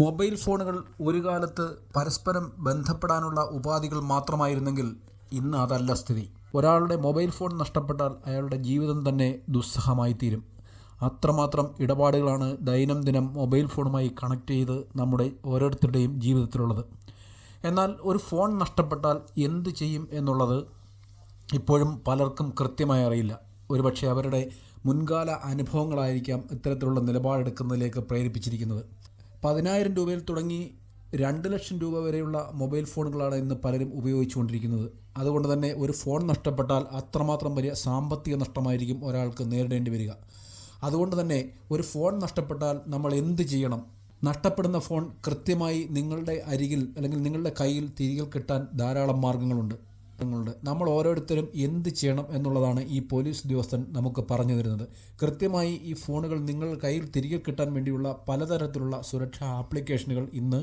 Mobile ഫോണുകൾ ഒരു കാലത്ത് പരസ്പരം ബന്ധപ്പെടാനുള്ള ഉപാധികൾ മാത്രമായിരുന്നെങ്കിൽ ഇന്ന് അതല്ല സ്ഥിതി. ഒരാളുടെ മൊബൈൽ ഫോൺ നഷ്ടപ്പെട്ടാൽ അയാളുടെ ജീവിതം തന്നെ ദുസ്സഹമായി തീരും അത്രമാത്രം ഇടപാടുകളാണ് ദൈനംദിനം മൊബൈൽ ഫോണുമായി കണക്ട് ചെയ്ത് നമ്മുടെ ഓരോരുത്തരുടെയും ജീവിതത്തിലുള്ളത്. എന്നാൽ ഒരു ഫോൺ നഷ്ടപ്പെട്ടാൽ എന്ത് ചെയ്യും എന്നുള്ളത് ഇപ്പോഴും പലർക്കും കൃത്യമായി അറിയില്ല. ഒരുപക്ഷെ അവരുടെ മുൻകാല അനുഭവങ്ങളായിരിക്കാം ഇത്തരത്തിലുള്ള നിലപാടെടുക്കുന്നതിലേക്ക് പ്രേരിപ്പിച്ചിരിക്കുന്നത്. പതിനായിരം രൂപയിൽ തുടങ്ങി രണ്ട് ലക്ഷം രൂപ വരെയുള്ള മൊബൈൽ ഫോണുകളാണ് ഇന്ന് പലരും ഉപയോഗിച്ചുകൊണ്ടിരിക്കുന്നത്. അതുകൊണ്ട് തന്നെ ഒരു ഫോൺ നഷ്ടപ്പെട്ടാൽ അത്രമാത്രം വലിയ സാമ്പത്തിക നഷ്ടമായിരിക്കും ഒരാൾക്ക് നേരിടേണ്ടി വരിക. അതുകൊണ്ട് തന്നെ ഒരു ഫോൺ നഷ്ടപ്പെട്ടാൽ നമ്മൾ എന്ത് ചെയ്യണം? നഷ്ടപ്പെടുന്ന ഫോൺ കൃത്യമായി നിങ്ങളുടെ അരികിൽ അല്ലെങ്കിൽ നിങ്ങളുടെ കയ്യിൽ തിരികെ കിട്ടാൻ ധാരാളം മാർഗങ്ങളുണ്ട്. മാർഗങ്ങളുണ്ട് നമ്മൾ ഓരോരുത്തരും എന്ത് ചെയ്യണം എന്നുള്ളതാണ് ഈ പോലീസ് ഉദ്യോഗസ്ഥൻ നമുക്ക് പറഞ്ഞു തരുന്നത്. കൃത്യമായി ഈ ഫോണുകൾ നിങ്ങൾ കയ്യിൽ തിരികെ കിട്ടാൻ വേണ്ടിയുള്ള പലതരത്തിലുള്ള സുരക്ഷാ ആപ്ലിക്കേഷനുകൾ ഇന്ന്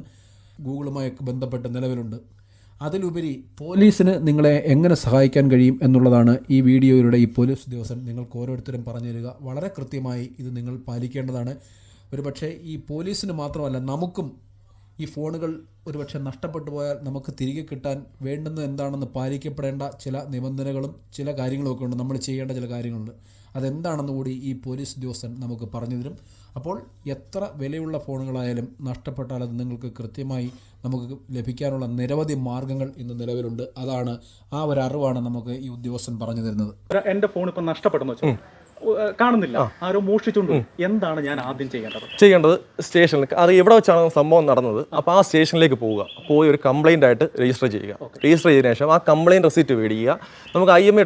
ഗൂഗിളുമായൊക്കെ ബന്ധപ്പെട്ട് നിലവിലുണ്ട്. അതിലുപരി പോലീസിന് നിങ്ങളെ എങ്ങനെ സഹായിക്കാൻ കഴിയും എന്നുള്ളതാണ് ഈ വീഡിയോയിലൂടെ ഈ പോലീസ് ഉദ്യോഗസ്ഥൻ നിങ്ങൾക്ക് ഓരോരുത്തരും പറഞ്ഞു തരിക. വളരെ കൃത്യമായി ഇത് നിങ്ങൾ പാലിക്കേണ്ടതാണ്. ഒരുപക്ഷെ ഈ പോലീസിന് മാത്രമല്ല നമുക്കും ഈ ഫോണുകൾ ഒരുപക്ഷെ നഷ്ടപ്പെട്ടു പോയാൽ നമുക്ക് തിരികെ കിട്ടാൻ വേണ്ടുന്നത് എന്താണെന്ന് പാലിക്കപ്പെടേണ്ട ചില നിബന്ധനകളും ചില കാര്യങ്ങളുമൊക്കെ ഉണ്ട്. നമ്മൾ ചെയ്യേണ്ട ചില കാര്യങ്ങളുണ്ട്. അതെന്താണെന്ന് കൂടി ഈ പോലീസ് ഉദ്യോഗസ്ഥൻ നമുക്ക് പറഞ്ഞു തരും. അപ്പോൾ എത്ര വിലയുള്ള ഫോണുകളായാലും നഷ്ടപ്പെട്ടാൽ അത് നിങ്ങൾക്ക് കൃത്യമായി നമുക്ക് ലഭിക്കാനുള്ള നിരവധി മാർഗങ്ങൾ ഇന്ന് നിലവിലുണ്ട്. അതാണ് ആ ഒരു അറിവാണ് നമുക്ക് ഈ ഉദ്യോഗസ്ഥൻ പറഞ്ഞു തരുന്നത്. എന്റെ എന്റെ ഫോൺ ഇപ്പൊ നഷ്ടപ്പെടുന്നു കാണുന്നില്ല. ആരോ മോഷ്ടിച്ചുകൊണ്ട് എന്താണ് ഞാൻ ആദ്യം ചെയ്യേണ്ടത്? ചെയ്യേണ്ടത് സ്റ്റേഷനിൽ. അത് എവിടെ വെച്ചാണ് സംഭവം നടന്നത്? അപ്പോൾ ആ സ്റ്റേഷനിലേക്ക് പോവുക. പോയി ഒരു കംപ്ലൈന്റ് ആയിട്ട് രജിസ്റ്റർ ചെയ്യുക. രജിസ്റ്റർ ചെയ്തതിനു ശേഷം ആ കംപ്ലൈന്റ് റെസിപ്റ്റ് മേടിക്കുക. നമുക്ക് I M I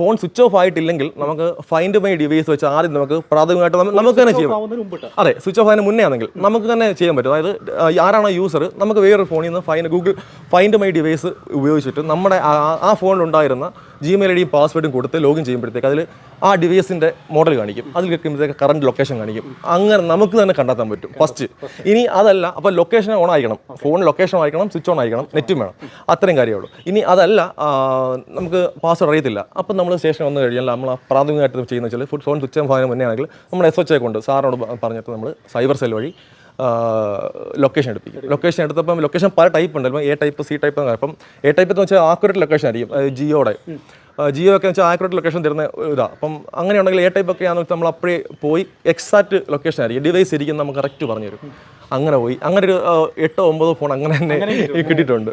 phone switch off ആയിട്ടില്ലെങ്കിൽ നമുക്ക് ഫൈൻഡ് മൈ ഡിവൈസ് വെച്ച് ആദ്യം നമുക്ക് പ്രാഥമികമായിട്ട് നമുക്ക് തന്നെ ചെയ്യാം. അതെ സ്വിച്ച് ഓഫ് ആയതിന് മുന്നേ ആണെങ്കിൽ നമുക്ക് തന്നെ ചെയ്യാൻ പറ്റും. അതായത് ആരാണോ യൂസർ നമുക്ക് വേറൊരു ഫോണിൽ നിന്ന് fine Google find my device ഉപയോഗിച്ചിട്ട് നമ്മുടെ ആ ഫോണിലുണ്ടായിരുന്ന ജിമെയിൽ ഐ ഡിയും പാസ്വേഡും കൊടുത്ത് ലോഗിൻ ചെയ്യുമ്പോഴത്തേക്ക് അതിൽ ആ ഡിവൈസിന്റെ മോഡൽ കാണിക്കും. അതിൽ കേൾക്കുമ്പോഴത്തേക്ക് കറണ്ട് ലൊക്കേഷൻ കാണിക്കും. അങ്ങനെ നമുക്ക് തന്നെ കണ്ടെത്താൻ പറ്റും. ഫസ്റ്റ് ഇനി അതല്ല അപ്പോൾ ലൊക്കേഷൻ ഓൺ ആയിക്കണം ഫോൺ ലൊക്കേഷൻ ആയിക്കണം സ്വിച്ച് ഓൺ ആയിക്കണം നെറ്റും വേണം. അത്രയും കാര്യമുള്ളൂ ഇനി അതല്ല നമുക്ക് പാസ്വേഡ് അറിയത്തില്ല. അപ്പം നമ്മൾ സ്റ്റേഷൻ വന്നു കഴിഞ്ഞാൽ നമ്മൾ പ്രാഥമികമായിട്ട് ചെയ്യുന്ന വെച്ചാൽ ഫുഡ് ഫോൺ സ്വിച്ച് ഓഫ് ആയതിന് മുന്നേ ആണെങ്കിൽ നമ്മൾ എസ് എച്ച് കൊണ്ട് സാറിനോട് പറഞ്ഞിട്ട് നമ്മൾ സൈബർ സെൽ വഴി ലൊക്കേഷൻ എടുപ്പിക്കും. ലൊക്കേഷൻ എടുത്തപ്പം ലൊക്കേഷൻ പല ടൈപ്പ് ഉണ്ട് എ ടൈപ്പ് സി ടൈപ്പ് അപ്പം എ ടൈപ്പ് എന്ന് വെച്ചാൽ ആക്യുറേറ്റ് ലൊക്കേഷൻ ആയിരിക്കും. അത് ജിയോയുടെ ജിയോ ഒക്കെ വെച്ചാൽ ആക്യുറേറ്റ് ലൊക്കേഷൻ തരുന്ന ഇതാ അപ്പം അങ്ങനെ ഉണ്ടെങ്കിൽ എ ടൈപ്പ് ഒക്കെ ആണെന്ന് വെച്ചാൽ നമ്മൾ അപ്പോഴേ പോയി എക്സാക്ട് ലൊക്കേഷൻ ആയിരിക്കും. ഡിവൈസ് ഇരിക്കുന്ന നമുക്ക് കറക്റ്റ് പറഞ്ഞു തരും അങ്ങനെ പോയി. അങ്ങനെ ഒരു എട്ടോ ഒമ്പതോ ഫോൺ അങ്ങനെ തന്നെ കിട്ടിയിട്ടുണ്ട്.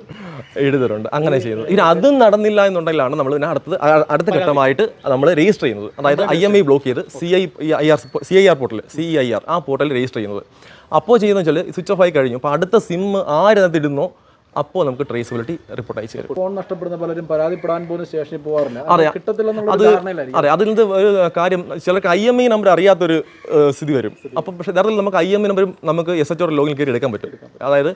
എഴുതിയിട്ടുണ്ട്. അങ്ങനെ ചെയ്യുന്നത് ഇനി അതും നടന്നില്ല എന്നുണ്ടെങ്കിലാണ് നമ്മൾ പിന്നെ അടുത്തത് അടുത്ത ഘട്ടമായിട്ട് നമ്മൾ രജിസ്റ്റർ ചെയ്യുന്നത്. അതായത് ഐ എം ഐ ബ്ലോക്ക് ചെയ്ത് C I I R C I R portal C I R ആ പോർട്ടലിൽ രജിസ്റ്റർ ചെയ്യുന്നത്. അപ്പോൾ ചെയ്യുന്നത് വെച്ചാൽ സ്വിച്ച് ഓഫ് ആയി കഴിഞ്ഞു. അപ്പോൾ അടുത്ത സിം ആരതിടുന്നോ അപ്പോൾ നമുക്ക് ട്രേസബിലിറ്റി റിപ്പോർട്ട് അയച്ചു തരും. ഫോൺ നഷ്ടപ്പെടുന്ന പലരും പരാതിപ്പെടാൻ പോകുന്ന സ്റ്റേഷനിൽ പോകാറില്ല അതെ. കിട്ടത്തില്ലെന്നുള്ള അത് അതെ അതിൽ നിന്ന് ഒരു കാര്യം ചിലർക്ക് ഐ എം ഐ നമ്പർ അറിയാത്തൊരു സ്ഥിതി വരും. അപ്പം പക്ഷേ യഥാർത്ഥത്തിൽ നമുക്ക് ഐ എം ഐ നമ്പറും നമുക്ക് എസ് എച്ച് ഒ ലോഗിൽ കയറി എടുക്കാൻ പറ്റും. അതായത്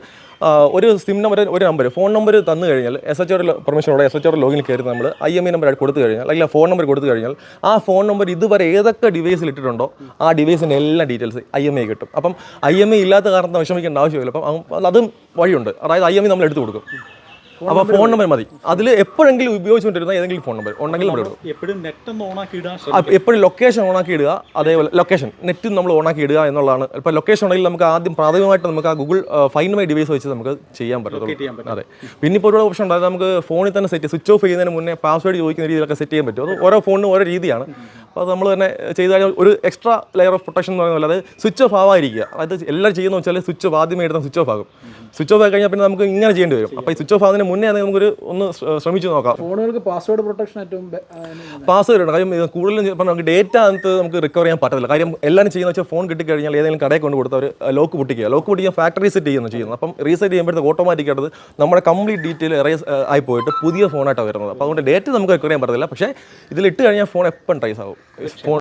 ഒരു സിം നമ്പർ ഒരു നമ്പർ ഫോൺ നമ്പർ തന്നു കഴിഞ്ഞാൽ എസ് എച്ച് ഒ പെർമിഷനോടെ എസ് എച്ച് ഒ ലോഗിൽ കയറി നമ്മൾ ഐ എം ഐ നമ്പർ കൊടുത്തു കഴിഞ്ഞാൽ അല്ലെങ്കിൽ ഫോൺ നമ്പർ കൊടുത്തു കഴിഞ്ഞാൽ ആ ഫോൺ നമ്പർ ഇതുവരെ ഏതൊക്കെ ഡിവൈസിൽ ഇട്ടിട്ടുണ്ടോ ആ ഡിവൈസിന്റെ എല്ലാ ഡീറ്റെയിൽസ് ഐ എം ഐ കിട്ടും. അപ്പം ഐ എം ഐ ഇല്ലാത്ത കാരണം വിഷമിക്കേണ്ട ആവശ്യമില്ല. അപ്പം അതും വഴിയുണ്ട്. അതായത് ഐ എം വി നമ്മൾ എടുത്തു കൊടുക്കും. അപ്പോൾ ഫോൺ നമ്പർ മതി. അതിൽ എപ്പോഴെങ്കിലും ഉപയോഗിച്ചുകൊണ്ടിരുന്ന ഏതെങ്കിലും ഫോൺ നമ്പർ ഉണ്ടെങ്കിൽ നമ്മൾ എപ്പോഴും നെറ്റ് ഒന്ന് ഓണാക്കി ഇടാൻ എപ്പോഴും ലൊക്കേഷൻ ഓണാക്കി ഇടുക. അതേപോലെ ലൊക്കേഷൻ നെറ്റ് നമ്മൾ ഓണാക്കി ഇടുക എന്നുള്ളതാണ്. ഇപ്പോൾ ലൊക്കേഷൻ ഉണ്ടെങ്കിൽ നമുക്ക് ആദ്യം പ്രാഥമികമായിട്ട് നമുക്ക് ആ ഗൂഗിൾ ഫൈൻ മൈ ഡിവൈസ് വെച്ച് നമുക്ക് ചെയ്യാൻ പറ്റുള്ളൂ അതെ. പിന്നെ ഇപ്പോൾ ഒരു ഓപ്ഷൻ ഉണ്ടായത് നമുക്ക് ഫോണിൽ തന്നെ സെറ്റ് സ്വിച്ച് ഓഫ് ചെയ്യുന്നതിന് മുന്നേ പാസ്വേഡ് ചോദിക്കുന്ന രീതിയിലൊക്കെ സെറ്റ് ചെയ്യാൻ പറ്റും. അത് ഓരോ ഫോണിനും ഓരോ രീതിയാണ്. അപ്പോൾ അത് നമ്മൾ തന്നെ ചെയ്ത് കഴിഞ്ഞാൽ ഒരു എക്സ്ട്രാ ലെയർ ഓഫ് പ്രൊട്ടക്ഷൻ എന്ന് പറയുന്നത് അതായത് സ്വിച്ച് ഓഫ് ആവാതിരിക്കുക. അതായത് എല്ലാവരും ചെയ്യുന്ന വെച്ചാൽ സ്വിച്ച് ഓഫ് ആദ്യമേ എടുത്താൽ സ്വിച്ച് ഓഫ് ആകും. സ്വിച്ച് ഓഫ് ആയി കഴിഞ്ഞാൽ പിന്നെ നമുക്ക് ഇങ്ങനെ ചെയ്യേണ്ടി വരും. അപ്പോൾ ഈ സ്വിച്ച് ഓഫ് ആകുന്നതിന് മുന്നേ ആണെങ്കിൽ നമുക്കൊരു ഒന്ന് ശ്രമിച്ചു നോക്കാം. ഫോണുകൾക്ക് പാസ്വേഡ് പ്രൊട്ടക്ഷൻ ഏറ്റവും പാസ്വേഡ് ഉണ്ട്. കാര്യം കൂടുതലും ഇപ്പം നമുക്ക് ഡേറ്റ അകത്ത് നമുക്ക് റിക്കവർ ചെയ്യാൻ പറ്റത്തില്ല. കാര്യം എല്ലാവരും ചെയ്യുന്ന വെച്ചാൽ ഫോൺ കിട്ടിക്കഴിഞ്ഞാൽ ഏതെങ്കിലും കടയിൽ കൊണ്ട് കൊടുത്ത് അവർ ലോക്ക് പൊട്ടിക്കുക. ലോക്ക് പൊട്ടിക്കാൻ ഫാക്ടറി സെറ്റ് ചെയ്യുന്നു ചെയ്യുന്നത് അപ്പം റീസെറ്റ് ചെയ്യുമ്പോഴത്തേക്ക് ഓട്ടോമാറ്റിക് ആയിട്ട് നമ്മുടെ കംപ്ലീറ്റ് ഡീറ്റെയിൽ എറേസ് ആയി പോയിട്ട് പുതിയ ഫോണായിട്ടാണ് വരുന്നത്. അപ്പോൾ അതുകൊണ്ട് ഡേറ്റ് നമുക്ക് റിക്കവർ ചെയ്യാൻ പറ്റത്തില്ല. പക്ഷേ ഇതിൽ ഇട്ട് കഴിഞ്ഞാൽ ഫോൺ എപ്പം ട്രൈസ് ആവും? ഫോൺ